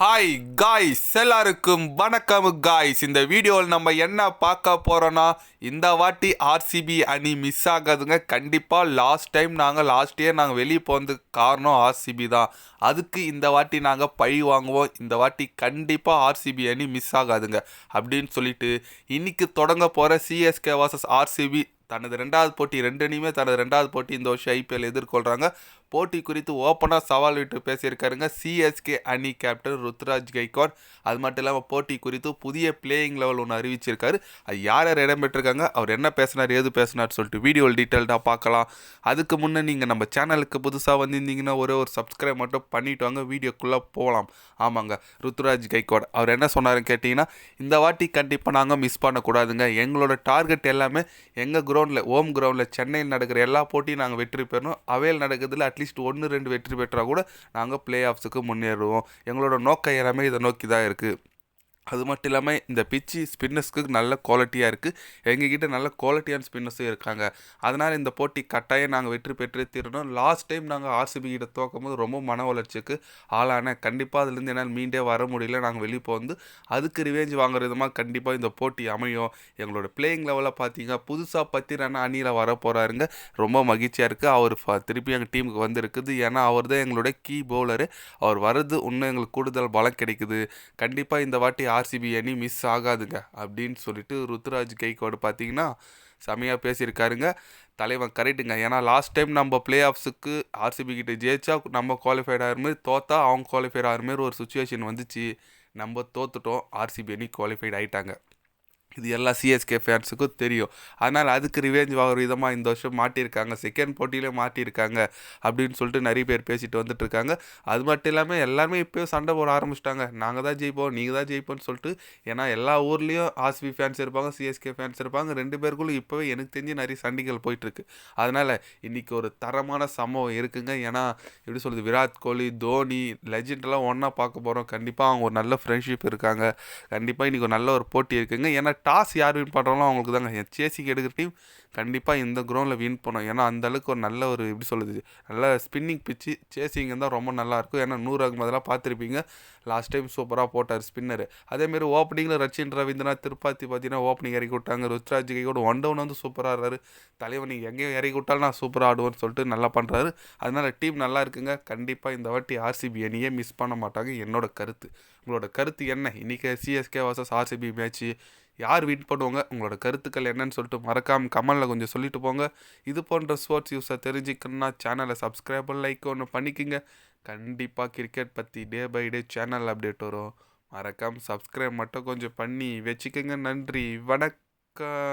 Hi guys எல்லாருக்கும் வணக்கம் guys இந்த வீடியோவில் நம்ம என்ன பார்க்க போகிறோன்னா இந்த வாட்டி ஆர்சிபி அணி மிஸ் ஆகாதுங்க. கண்டிப்பாக லாஸ்ட் டைம் நாங்கள் லாஸ்ட் இயர் நாங்கள் வெளியே போனதுக்கு காரணம் ஆர்சிபி தான். அதுக்கு இந்த வாட்டி நாங்கள் பழி வாங்குவோம். இந்த வாட்டி கண்டிப்பாக ஆர்சிபி அணி மிஸ் ஆகாதுங்க. அப்படின்னு சொல்லிட்டு இன்னைக்கு தொடங்க போகிற சிஎஸ்கே வாசஸ் ஆர்சிபி தனது ரெண்டாவது போட்டி ரெண்டு அணியுமே தனது ரெண்டாவது போட்டி இந்த வருஷம் ஐபிஎல் எதிர்கொள்கிறாங்க போட்டி குறித்து ஓப்பனாக சவால் விட்டு பேசியிருக்காருங்க. சிஎஸ்கே அணி கேப்டன் ருத்ராஜ் கைக்வாட் அது மட்டும் இல்லாமல் போட்டி குறித்து புதிய பிளேயிங் லெவல் ஒன்று அறிவிச்சிருக்காரு. அது யார் யார் இடம்பெற்றிருக்காங்க அவர் என்ன பேசினார் ஏது பேசினார் சொல்லிட்டு வீடியோவில் டீட்டெயில்டாக பார்க்கலாம். அதுக்கு முன்னே நீங்கள் நம்ம சேனலுக்கு புதுசாக வந்திருந்தீங்கன்னா ஒரே ஒரு சப்ஸ்கிரைப் மட்டும் பண்ணிட்டு வாங்க வீடியோக்குள்ளே போகலாம் ஆமாங்க ருத்ராஜ் கைக்வாட் அவர் என்ன சொன்னாருன்னு கேட்டிங்கன்னா இந்த வாட்டி கண்டிப்பாக நாங்கள் மிஸ் பண்ணக்கூடாதுங்க. எங்களோட டார்கெட் எல்லாமே எங்கள் கிரவுண்டில் ஹோம் கிரவுண்டில் சென்னையில் நடக்கிற எல்லா போட்டியும் நாங்கள் வெற்றி பெறணும். அவையில் நடக்கிறதுல அட்லீஸ்ட் ஒன்று ரெண்டு வெற்றி பெற்றால் கூட நாங்கள் ப்ளே ஆஃப்ஸுக்கு முன்னேறுவோம். எங்களோட நோக்கம் எல்லாமே இதை நோக்கி தான் இருக்குது அது மட்டும் இல்லாமல் இந்த பிச்சு ஸ்பின்னர்ஸ்க்கு நல்ல குவாலிட்டியாக இருக்குது எங்ககிட்ட நல்ல குவாலிட்டியான ஸ்பின்னர்ஸும் இருக்காங்க. அதனால் இந்த போட்டி கட்டாயம் நாங்கள் வெற்றி பெற்று தீரணும். லாஸ்ட் டைம் நாங்கள் ஆர்சிபி கிட்ட தோக்கும் போது ரொம்ப மன வளர்ச்சிக்கு ஆளான கண்டிப்பாக அதுலேருந்து என்னால் மீண்டே வர முடியல. நாங்கள் வெளியே போந்து அதுக்கு ரிவேஞ்ச் வாங்குற விதமாக கண்டிப்பாக இந்த போட்டி அமையும். எங்களோட பிளேயிங் லெவலில் பார்த்தீங்கன்னா புதுசாக பத்திரான அணியில் வர போகிறாருங்க ரொம்ப மகிழ்ச்சியாக இருக்குது அவர் திருப்பி எங்கள் டீமுக்கு வந்திருக்குது. ஏன்னா அவர் தான் எங்களோட கீ பவுலரு அவர் வர்றது இன்னும் எங்களுக்கு கூடுதல் பலம் கிடைக்குது. கண்டிப்பாக இந்த வாட்டி ஆர்சிபி அணி மிஸ் ஆகாதுங்க. அப்படின்னு சொல்லிட்டு ருத்ராஜ் கைகோடு பார்த்தீங்கன்னா செமையாக பேசியிருக்காருங்க. தலைவன் கரெக்டுங்க. ஏன்னா லாஸ்ட் டைம் நம்ம பிளே ஆஃப்ஸுக்கு ஆர்சிபி கிட்ட ஜெயிச்சா நம்ம குவாலிஃபைட் ஆகிற மாதிரி தோத்தா அவங்க குவாலிஃபைட் ஆகிற மாதிரி ஒரு சுச்சுவேஷன் வந்துச்சு. நம்ம தோத்துட்டோம். ஆர்சிபி அணி குவாலிஃபைட் ஆகிட்டாங்க இது எல்லா சிஎஸ்கே ஃபேன்ஸுக்கும் தெரியும். அதனால் அதுக்கு ரிவேஞ்ச் வாங்குற விதமாக இந்த வருஷம் மாட்டியிருக்காங்க. செகண்ட் போட்டியிலே மாட்டியிருக்காங்க அப்படின்னு சொல்லிட்டு நிறைய பேர் பேசிட்டு வந்துட்டுருக்காங்க. அது மட்டும் இல்லாமல் எல்லாருமே இப்போயும் சண்டை போட ஆரம்பிச்சிட்டாங்க. நாங்கள் தான் ஜெயிப்போம் நீங்கள் தான் ஜெயிப்போம்னு சொல்லிட்டு ஏன்னா எல்லா ஊர்லேயும் ஆர்சிபி ஃபேன்ஸ் இருப்பாங்க சிஎஸ்கே ஃபேன்ஸ் இருப்பாங்க. ரெண்டு பேருக்குள்ளும் இப்போவே எனக்கு தெரிஞ்சு நிறைய சண்டைகள் போயிட்டுருக்கு. அதனால் இன்றைக்கி ஒரு தரமான சம்பவம் இருக்குங்க. ஏன்னா எப்படி சொல்கிறது விராட் கோலி தோனி லெஜெண்டெல்லாம் ஒன்றா பார்க்க போகிறோம் கண்டிப்பாக அவங்க ஒரு நல்ல ஃப்ரெண்ட்ஷிப் இருக்காங்க. கண்டிப்பாக இன்றைக்கி ஒரு நல்ல ஒரு போட்டி இருக்குங்க. ஏன்னா டாஸ் யார் வின் பண்ணுறாங்களோ அவங்களுக்கு தாங்க. சேசிக்கு எடுக்கிற டீம் கண்டிப்பாக இந்த க்ரௌண்டில் வின் பண்ணும். ஏன்னா அந்த அளவுக்கு ஒரு நல்ல ஒரு எப்படி சொல்லுது நல்ல ஸ்பின்னிங் பிச்சு சேசிங் தான் ரொம்ப நல்லா இருக்கும். ஏன்னா நூறு அகமதெல்லாம் பார்த்துருப்பீங்க. லாஸ்ட் டைம் சூப்பராக போட்டார் ஸ்பின்னர் அதேமாரி ஓப்பனிங்கில் ரச்சின் ரவீந்திரநாத் திருப்பாத்தி பார்த்தீங்கன்னா ஓப்பனிங் இறக்கி விட்டாங்க. ருத்ராஜ் கூட ஒன் டவுன் வந்து சூப்பராக ஆடுறாரு. தலைவர் நீங்கள் எங்கேயும் இறக்கி விட்டாலும் நான் சூப்பராக ஆடுவேன்னு சொல்லிட்டு நல்லா பண்ணுறாரு அதனால் டீம் நல்லா இருக்குங்க. கண்டிப்பாக இந்த வாட்டி ஆர்சிபி அணியே மிஸ் பண்ண மாட்டாங்க. என்னோட கருத்து. உங்களோட கருத்து என்ன? இன்றைக்கி சிஎஸ்கே வாசஸ் ஆர்சிபி மேட்ச்சு யார் வின் பண்ணுவாங்க உங்களோட கருத்துக்கள் என்னன்னு சொல்லிட்டு மறக்காமல் கமலில் கொஞ்சம் சொல்லிட்டு போங்க. இது போன்ற ஸ்போர்ட்ஸ் யூஸை தெரிஞ்சுக்கணுன்னா சேனலை சப்ஸ்கிரைப் லைக் ஒன்று பண்ணிக்கோங்க. கண்டிப்பாக கிரிக்கெட் பற்றி day by day channel update வரும். மறக்காமல் சப்ஸ்கிரைப் மட்டும் கொஞ்சம் பண்ணி வச்சுக்கோங்க. நன்றி. வணக்கம்.